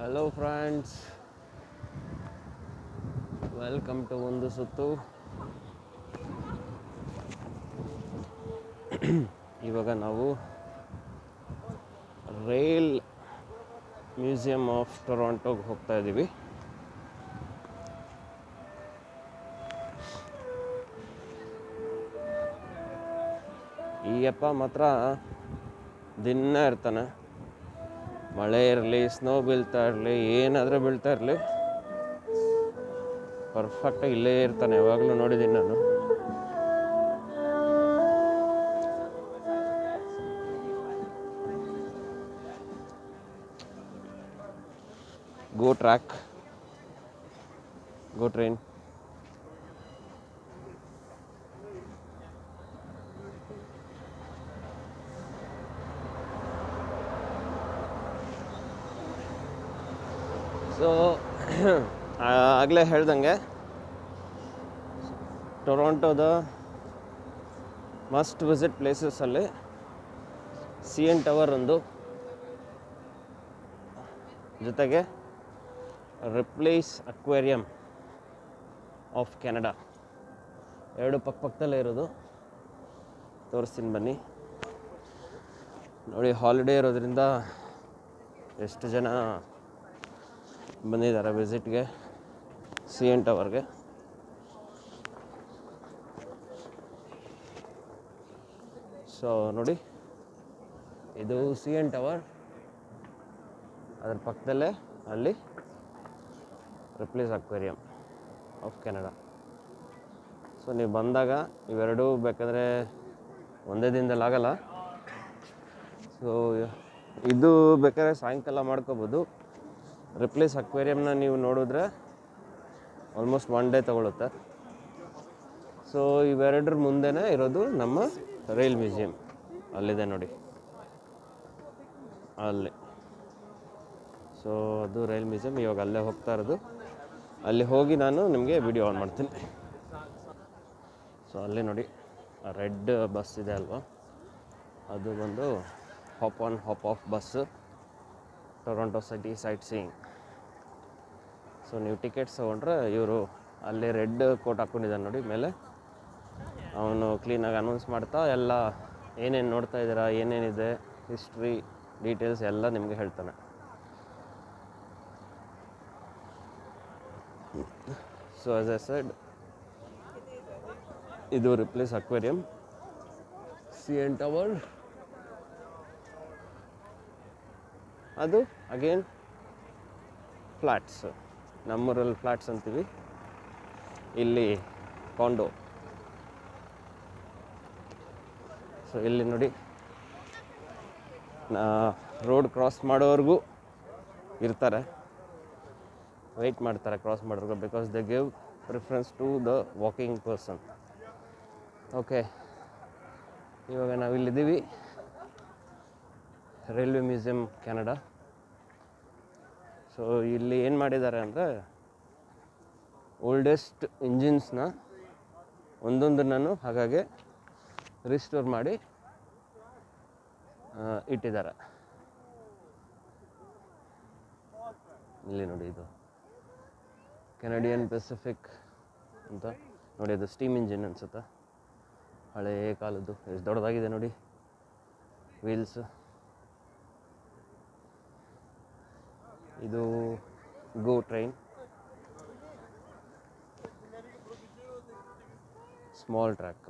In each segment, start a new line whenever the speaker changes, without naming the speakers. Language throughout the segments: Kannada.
ಹಲೋ ಫ್ರೆಂಡ್ಸ್ ವೆಲ್ಕಮ್ ಟು ಒಂದು ಸುತ್ತು ಇವಾಗ ನಾವು ರೈಲ್ ಮ್ಯೂಸಿಯಂ ಆಫ್ ಟೊರಾಂಟೋಗೆ ಹೋಗ್ತಾ ಇದ್ದೀವಿ ಈ ಅಪ್ಪ ಮಾತ್ರ ದಿನ ಇರ್ತಾನೆ. ಮಳೆ ಇರಲಿ ಸ್ನೋ ಬೀಳ್ತಾ ಇರಲಿ, ಏನಾದರೂ ಬೀಳ್ತಾ ಇರಲಿ ಪರ್ಫೆಕ್ಟಾಗಿ ಇಲ್ಲೇ ಇರ್ತಾನೆ, ಯಾವಾಗಲೂ ನೋಡಿದ್ದೀನಿ ನಾನು. Go track go train so ಆಗಲೇ ಹೇಳ್ದಂಗೆ ಟೊರೊಂಟೋದ ಮಸ್ಟ್ ವಿಸಿಟ್ ಪ್ಲೇಸಸಲ್ಲಿ ಸಿ ಎನ್ ಟವರ್ ಒಂದು ಜೊತೆಗೆ ರಿಪ್ಲೇಸ್ ಅಕ್ವೇರಿಯಂ ಆಫ್ ಕೆನಡಾ ಎರಡು ಪಕ್ಕ ಪಕ್ಕದಲ್ಲೇ ಇರೋದು. ತೋರಿಸ್ತೀನಿ ಬನ್ನಿ. ನೋಡಿ ಹಾಲಿಡೇ ಇರೋದ್ರಿಂದ ಎಷ್ಟು ಜನ ಬಂದಿದ್ದಾರೆ ವಿಸಿಟ್ಗೆ ಸಿ ಎನ್ ಟವರ್ಗೆ ಸೊ ನೋಡಿ, ಇದು ಸಿ ಎನ್ ಟವರ್ ಅದ್ರ ಪಕ್ಕದಲ್ಲೇ ಅಲ್ಲಿ Ripley's aquarium of Canada so ನೀವು ಬಂದಾಗ ಇವೆರಡೂ ಬೇಕಂದರೆ ಒಂದೇ ದಿನದಲ್ಲಿ ಆಗಲ್ಲ. ಸೊ ಇದು ಬೇಕಾದ್ರೆ ಸಾಯಂಕಾಲ ಮಾಡ್ಕೋಬೋದು. ರಿಪ್ಲೇಸ್ ಅಕ್ವೇರಿಯಮ್ನ ನೀವು ನೋಡಿದ್ರೆ ಆಲ್ಮೋಸ್ಟ್ ಒನ್ ಡೇ ತೊಗೊಳುತ್ತೆ. ಸೊ ಇವೆರಡರ ಮುಂದೆನೇ ಇರೋದು ನಮ್ಮ ರೈಲ್ ಮ್ಯೂಸಿಯಂ ಅಲ್ಲಿದೆ ನೋಡಿ. ಅಲ್ಲಿ. ಸೊ ಅದು ರೈಲ್ ಮ್ಯೂಸಿಯಂ ಇವಾಗ ಅಲ್ಲೇ ಹೋಗ್ತಾ ಇರೋದು. ಅಲ್ಲಿ ಹೋಗಿ ನಾನು ನಿಮಗೆ ವಿಡಿಯೋ ಆನ್ ಮಾಡ್ತೀನಿ. ಸೊ ಅಲ್ಲೇ ನೋಡಿ. ರೆಡ್ ಬಸ್ ಇದೆ ಅಲ್ವಾ? ಅದು ಬಂದು hop on hop off bus Toronto city sightseeing so ನೀವು ಟಿಕೆಟ್ಸ್ ತೊಗೊಂಡ್ರೆ ಇವರು ಅಲ್ಲಿ ರೆಡ್ ಕೋಟ್ ಹಾಕ್ಕೊಂಡಿದ್ದಾನೆ ನೋಡಿ ಮೇಲೆ. ಅವನು ಕ್ಲೀನಾಗಿ ಅನೌನ್ಸ್ ಮಾಡ್ತಾ, ಎಲ್ಲ ಏನೇನು ನೋಡ್ತಾ ಇದ್ದೀರಾ, ಏನೇನಿದೆ ಹಿಸ್ಟ್ರಿ ಡೀಟೇಲ್ಸ್ ಎಲ್ಲ ನಿಮಗೆ ಹೇಳ್ತಾನೆ. ಸೊ ಆಸ್ ಎ ಸೆಡ್ ಇದು Ripley's aquarium C N tower ಅದು ಅಗೇನ್ ಫ್ಲ್ಯಾಟ್ಸ್ ನಮ್ಮೂರಲ್ಲಿ ಫ್ಲ್ಯಾಟ್ಸ್ ಅಂತೀವಿ. ಇಲ್ಲಿ ಕಾಂಡೋ ಸೊ ಇಲ್ಲಿ ನೋಡಿ. ನಾ ರೋಡ್ ಕ್ರಾಸ್ ಮಾಡೋವರೆಗೂ ಇರ್ತಾರೆ. ವೆಯ್ಟ್ ಮಾಡ್ತಾರೆ cross ಮಾಡೋರ್ಗು because the give preference to the walking person okay ಇವಾಗ ನಾವಿಲ್ಲಿದ್ದೀವಿ. ರೈಲ್ವೆ ಮ್ಯೂಸಿಯಂ ಕೆನಡಾ ಸೊ ಇಲ್ಲಿ ಏನು ಮಾಡಿದ್ದಾರೆ ಅಂದರೆ ಓಲ್ಡೆಸ್ಟ್ ಇಂಜಿನ್ಸ್ನ ಒಂದೊಂದನ್ನು ಹಾಗಾಗಿ ರಿಸ್ಟೋರ್ ಮಾಡಿ ಇಟ್ಟಿದ್ದಾರೆ. ಇಲ್ಲಿ ನೋಡಿ ಇದು. ಕೆನಡಿಯನ್ ಪೆಸಿಫಿಕ್ ಅಂತ. ನೋಡಿ, ಅದು ಸ್ಟೀಮ್ ಇಂಜಿನ್ ಅನ್ಸುತ್ತೆ? ಹಳೆಯ ಕಾಲದ್ದು, ಎಷ್ಟು ದೊಡ್ಡದಾಗಿದೆ ನೋಡಿ. ವೀಲ್ಸ್ ಇದು ಗೋ ಟ್ರೈನ್. ಸ್ಮಾಲ್ ಟ್ರ್ಯಾಕ್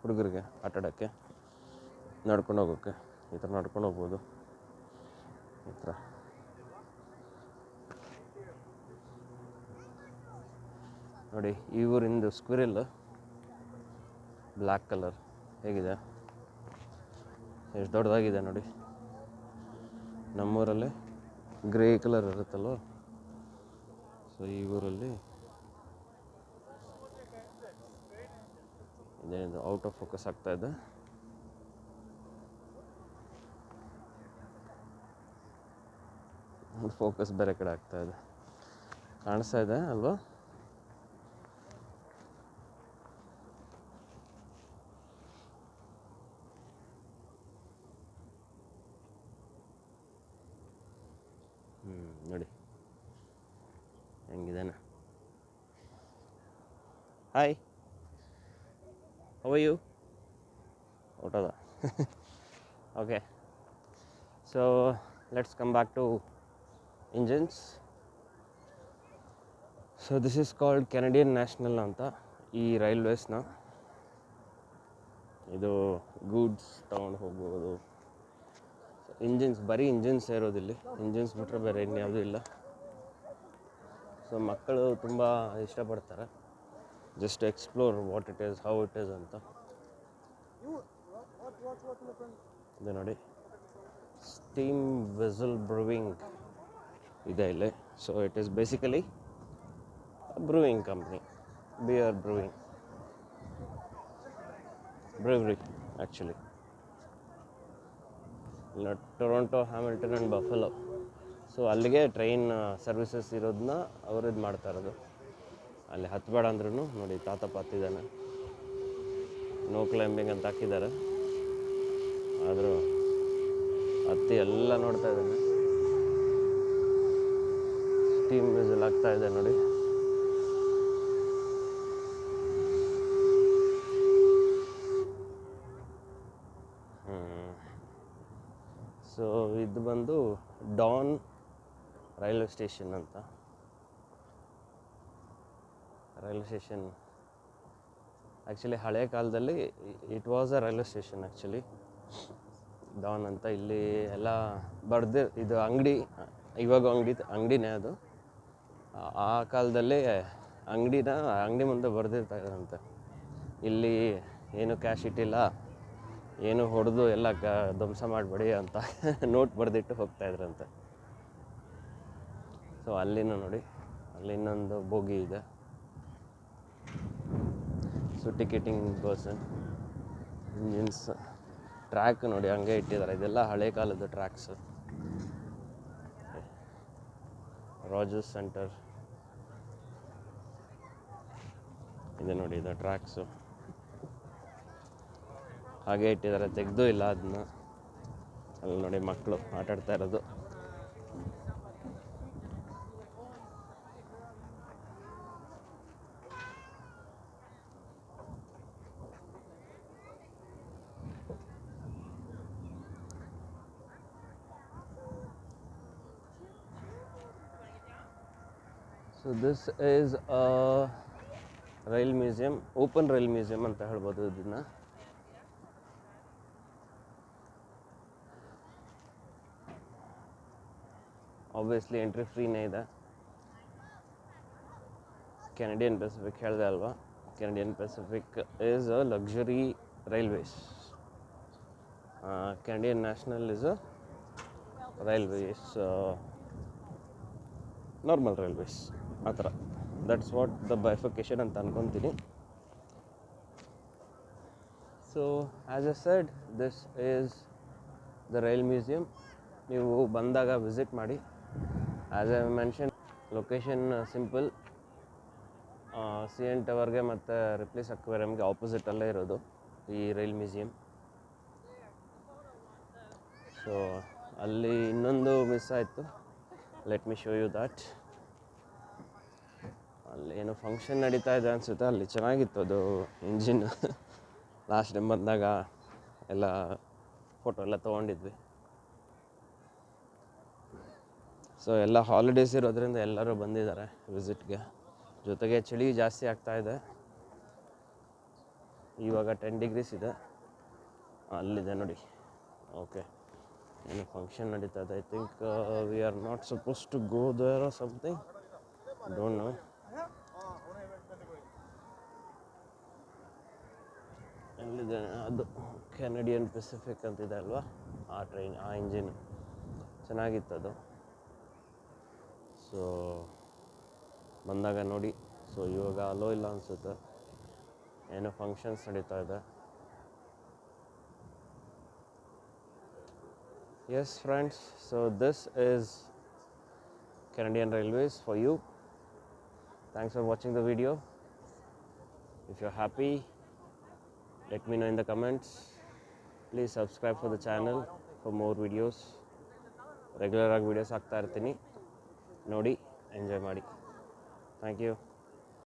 ಹುಡುಗರಿಗೆ ಆಟಾಡೋಕ್ಕೆ ನಡ್ಕೊಂಡು ಹೋಗೋಕ್ಕೆ. ಈ ಥರ ನಡ್ಕೊಂಡು ಹೋಗ್ಬೋದು. ಈ ಥರ. ನೋಡಿ, ಈ ಊರಿಂದು ಸ್ಕ್ವಿರಿಲ್ ಬ್ಲ್ಯಾಕ್ ಕಲರ್ ಹೇಗಿದೆ? ಎಷ್ಟು ದೊಡ್ಡದಾಗಿದೆ ನೋಡಿ. ನಮ್ಮೂರಲ್ಲಿ ಗ್ರೇ ಕಲರ್ ಇರುತ್ತಲ್ವ? ಸೊ ಈ ಊರಲ್ಲಿ ಇದೇನಿದು ಔಟ್ ಆಫ್ ಫೋಕಸ್ ಆಗ್ತಾ ಇದೆ. ಫೋಕಸ್ ಬೇರೆ ಕಡೆ ಆಗ್ತಾ ಇದೆ. ಕಾಣಿಸ್ತಾ ಇದೆ ಅಲ್ವಾ ಹ್ಞೂ ನೋಡಿ ಹೆಂಗಿದಾನೆ. ಹಾಯ್ ಅವಯ್ಯು ಹೊಟ್ಟದ okay so let's come back to engines so this is called Canadian national ಅಂತ ಈ ರೈಲ್ವೇಸ್ನ ಇದು ಗೂಡ್ಸ್ ತೊಗೊಂಡು ಹೋಗ್ಬೋದು. ಇಂಜಿನ್ಸ್ ಬರೀ ಇಂಜಿನ್ಸ್ ಇರೋದಿಲ್ಲಿ. ಇಂಜಿನ್ಸ್ ಬಿಟ್ಟರೆ ಬೇರೆ ಇನ್ಯಾವುದೂ ಇಲ್ಲ. ಸೊ ಮಕ್ಕಳು ತುಂಬ ಇಷ್ಟಪಡ್ತಾರೆ. Just explore what it is how it is ಅಂತ. ಇದು ನೋಡಿ. ಸ್ಟೀಮ್ ವೆಸಲ್ ಬ್ರೂವಿಂಗ್ ಇದೆ ಇಲ್ಲಿ. So it is basically brewing company beer brewing brewery actually Toronto Hamilton and Buffalo so ಅಲ್ಲಿಗೆ ಟ್ರೈನ್ ಸರ್ವಿಸಸ್ ಇರೋದನ್ನ ಅವರು ಇದು ಮಾಡ್ತಾ ಇರೋದು. ಅಲ್ಲಿ ಹತ್ತಬೇಡ ಅಂದ್ರೂ ನೋಡಿ ತಾತಪ್ಪ ಹತ್ತಿದ್ದಾನೆ ನೋ ಕ್ಲೈಂಬಿಂಗ್ ಅಂತ ಹಾಕಿದ್ದಾರೆ. ಆದರೂ ಹತ್ತಿ ಎಲ್ಲ ನೋಡ್ತಾ ಇದ್ದಾನೆ. ಸ್ಟೀಮ್ ಮ್ಯೂಸಲ್ ಆಗ್ತಾ ಇದೆ ನೋಡಿ. ಸೊ ಇದು ಬಂದು ಡಾನ್ ರೈಲ್ವೆ ಸ್ಟೇಷನ್ ಅಂತ. ರೈಲ್ವೆ ಸ್ಟೇಷನ್ ಆ್ಯಕ್ಚುಲಿ ಹಳೆ ಕಾಲದಲ್ಲಿ it was a railway station actually Don ಅಂತ ಇಲ್ಲಿ ಎಲ್ಲ ಬರ್ದು, ಇದು ಅಂಗಡಿ, ಇವಾಗ ಅಂಗಡಿ, ಅಂಗಡಿನೇ ಅದು. ಆ- ಕಾಲದಲ್ಲಿ ಅಂಗಡಿನ, ಅಂಗಡಿ ಮುಂದೆ ಬರೆದಿರ್ತಾ ಇದ್ರಂತೆ. ಇಲ್ಲಿ ಏನು ಕ್ಯಾಶ್ ಇಟ್ಟಿಲ್ಲ, ಏನು ಹೊಡೆದು ಎಲ್ಲ ಕ, ಧ್ವಂಸ ಮಾಡಬೇಡಿ ಅಂತ ನೋಟ್ ಬರೆದಿಟ್ಟು ಹೋಗ್ತಾ ಇದ್ರಂತೆ. ಸೊ ಅಲ್ಲಿನೂ ನೋಡಿ. ಅಲ್ಲಿ ಇನ್ನೊಂದು ಬೋಗಿ ಇದೆ. So ticketing person engines track ನೋಡಿ, ಹಂಗೆ ಇಟ್ಟಿದ್ದಾರೆ. ಇದೆಲ್ಲ ಹಳೆ ಕಾಲದ ಟ್ರ್ಯಾಕ್ಸ್ ರಾಜಸ್ ಸೆಂಟರ್ ಇದೆ ನೋಡಿ, ಇದು ಟ್ರ್ಯಾಕ್ಸು ಹಾಗೆ ಇಟ್ಟಿದ್ದಾರೆ. ತೆಗೆದು ಇಲ್ಲ ಅದನ್ನ ಅಲ್ಲಿ ನೋಡಿ ಮಕ್ಕಳು ಆಟಾಡ್ತಾ ಇರೋದು. So this is a rail museum open rail museum ಅಂತ ಹೇಳ್ಬೋದು ಇದನ್ನು. ಆಬ್ವಿಯಸ್ಲಿ ಎಂಟ್ರಿ ಫ್ರೀನೇ ಇದೆ. ಕೆನಡಿಯನ್ ಪೆಸಿಫಿಕ್ ಹೇಳಿದೆ ಅಲ್ವಾ? Canadian Pacific is a luxury railways Canadian national is a railways normal railways ಆ ಥರ. ದಟ್ಸ್ ವಾಟ್ ದ ಬೈಫಿಕೇಶನ್ ಅಂತ ಅನ್ಕೊತೀನಿ. So as I said this is the rail museum ನೀವು ಬಂದಾಗ ವಿಸಿಟ್ ಮಾಡಿ. As I mention location simple C N ಟವರ್ಗೆ ಮತ್ತು ರಿಪ್ಲೇಸ್ ಅಕ್ವೇರಿಯಮ್ಗೆ ಆಪೋಸಿಟಲ್ಲೇ ಇರೋದು ಈ ರೈಲ್ ಮ್ಯೂಸಿಯಂ ಸೊ ಅಲ್ಲಿ ಇನ್ನೊಂದು ಮಿಸ್ ಆಯಿತು. Let me show you that ಅಲ್ಲಿ ಏನೋ ಫಂಕ್ಷನ್ ನಡೀತಾ ಇದೆ ಅನಿಸುತ್ತೆ. ಅಲ್ಲಿ ಚೆನ್ನಾಗಿತ್ತು ಅದು ಇಂಜಿನ್ ಲಾಸ್ಟ್ ಟೈಮ್ ಬಂದಾಗ ಎಲ್ಲ ಫೋಟೋ ಎಲ್ಲ ತೊಗೊಂಡಿದ್ವಿ. ಸೊ ಎಲ್ಲ ಹಾಲಿಡೇಸ್ ಇರೋದ್ರಿಂದ ಎಲ್ಲರೂ ಬಂದಿದ್ದಾರೆ ವಿಸಿಟ್ಗೆ ಜೊತೆಗೆ ಚಳಿ ಜಾಸ್ತಿ ಆಗ್ತಾ ಇದೆ. ಇವಾಗ ಟೆನ್ ಡಿಗ್ರೀಸ್ ಇದೆ. ಅಲ್ಲಿದೆ ನೋಡಿ. ಓಕೆ ಏನು ಫಂಕ್ಷನ್ ನಡೀತಾ ಇದೆ. I think we are not suppose to go there something don't know ಎಲ್ಲಿದೆ ಅದು ಕೆನಡಿಯನ್ ಪೆಸಿಫಿಕ್ ಅಂತಿದೆ ಅಲ್ವಾ? ಆ ಟ್ರೈನ್ ಆ ಇಂಜಿನ್ ಚೆನ್ನಾಗಿತ್ತು ಅದು. ಸೊ ಬಂದಾಗ ನೋಡಿ. ಸೊ ಇವಾಗ ಅಲೋ ಇಲ್ಲ ಅನಿಸುತ್ತೆ. ಏನೋ ಫಂಕ್ಷನ್ಸ್ ನಡೀತಾ ಇದೆ. Yes friends so this is Canadian railways for you thanks for watching the video if you happy let me know in the comments please subscribe for the channel for more videos regular ಆಗಿ ವೀಡಿಯೋಸ್ ಹಾಕ್ತಾ ಇರ್ತೀನಿ ನೋಡಿ ಎಂಜಾಯ್ ಮಾಡಿ ಥ್ಯಾಂಕ್ ಯು